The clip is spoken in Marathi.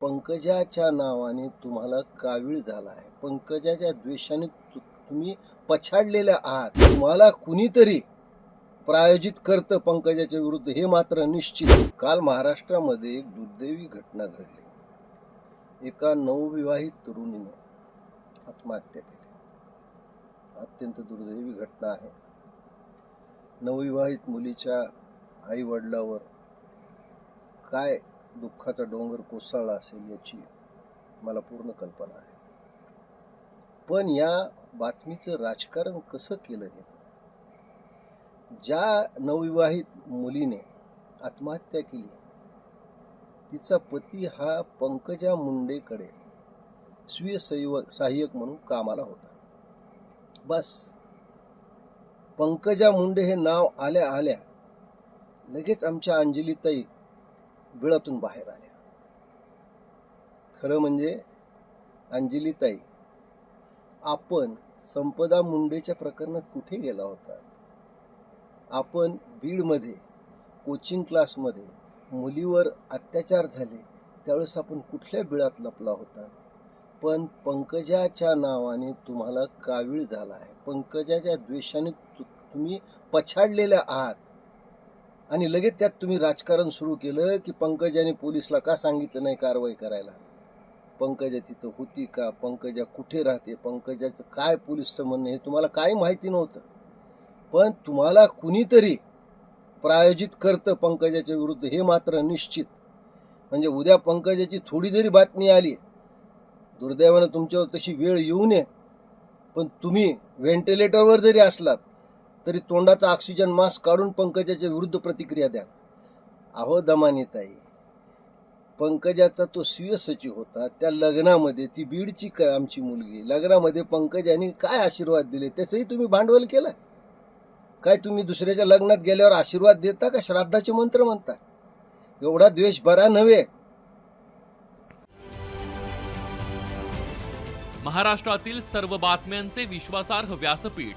पंकजाच्या नावाने तुम्हाला कावीळ झाला आहे. पंकजाच्या द्वेषाने तुम्ही पछाडलेल्या आहात. तुम्हाला कुणीतरी प्रायोजित करतं पंकजाच्या विरुद्ध हे मात्र निश्चित. काल महाराष्ट्रामध्ये एक दुर्दैवी घटना घडली. एका नवविवाहित तरुणीने आत्महत्या केली. अत्यंत दुर्दैवी घटना आहे. नवविवाहित मुलीच्या आई वडिलावर काय दुःखाचा डोंगर कोसळला असेल याची मला पूर्ण कल्पना आहे. पण या बातमीचं राजकारण कसं केलं गेलं? ज्या नवविवाहित मुलीने आत्महत्या केली तिचा पती हा पंकजा मुंडेकडे स्वीय सैव सहाय्यक म्हणून कामाला होता. बस. पंकजा मुंडे हे नाव आल्या आल्या लगेच आमच्या अंजलीताई बिळातून बाहेर आल्या खरं म्हणजे अंजलीताई आपण संपदा मुंडेच्या प्रकरणात कुठे गेला होता? आपण बीडमध्ये कोचिंग क्लासमध्ये मुलीवर अत्याचार झाले त्यावेळेस आपण कुठल्या बिळात लपला होता? पण पंकजाच्या नावाने तुम्हाला कावीळ झाला आहे. पंकजाच्या द्वेषाने तु- तुम्ही पछाडलेल्या आहात. आणि लगेच त्यात तुम्ही राजकारण सुरू केलं की पंकजाने पोलिसला का सांगितलं नाही कारवाई करायला? पंकजा तिथं होती का? पंकजा कुठे राहते? पंकजाचं काय पोलीसचं म्हणणं हे तुम्हाला काही माहिती नव्हतं. पण तुम्हाला कुणीतरी प्रायोजित करतं पंकजाच्या विरुद्ध हे मात्र निश्चित. म्हणजे उद्या पंकजाची थोडी जरी बातमी आली दुर्दैवानं तुमच्यावर तशी वेळ येऊ नये पण तुम्ही व्हेंटिलेटरवर जरी असलात तरी तोंडाचा ऑक्सिजन मास्क काढून पंकजाच्या विरुद्ध प्रतिक्रिया द्या. अहो दमानीताई पंकजाचा तो स्वीय सचिव होता. त्या लग्नामध्ये ती बीडची आमची मुलगी. लग्नामध्ये पंकजाने काय आशीर्वाद दिले? त्याचंही तुम्ही भांडवल केलं? काय तुम्ही दुसऱ्याच्या लग्नात गेल्यावर आशीर्वाद देता का? श्राद्धाचे मंत्र म्हणता? एवढा द्वेष बरा नव्हे. महाराष्ट्रातील सर्व बातम्यांचे विश्वासार्ह व्यासपीठ.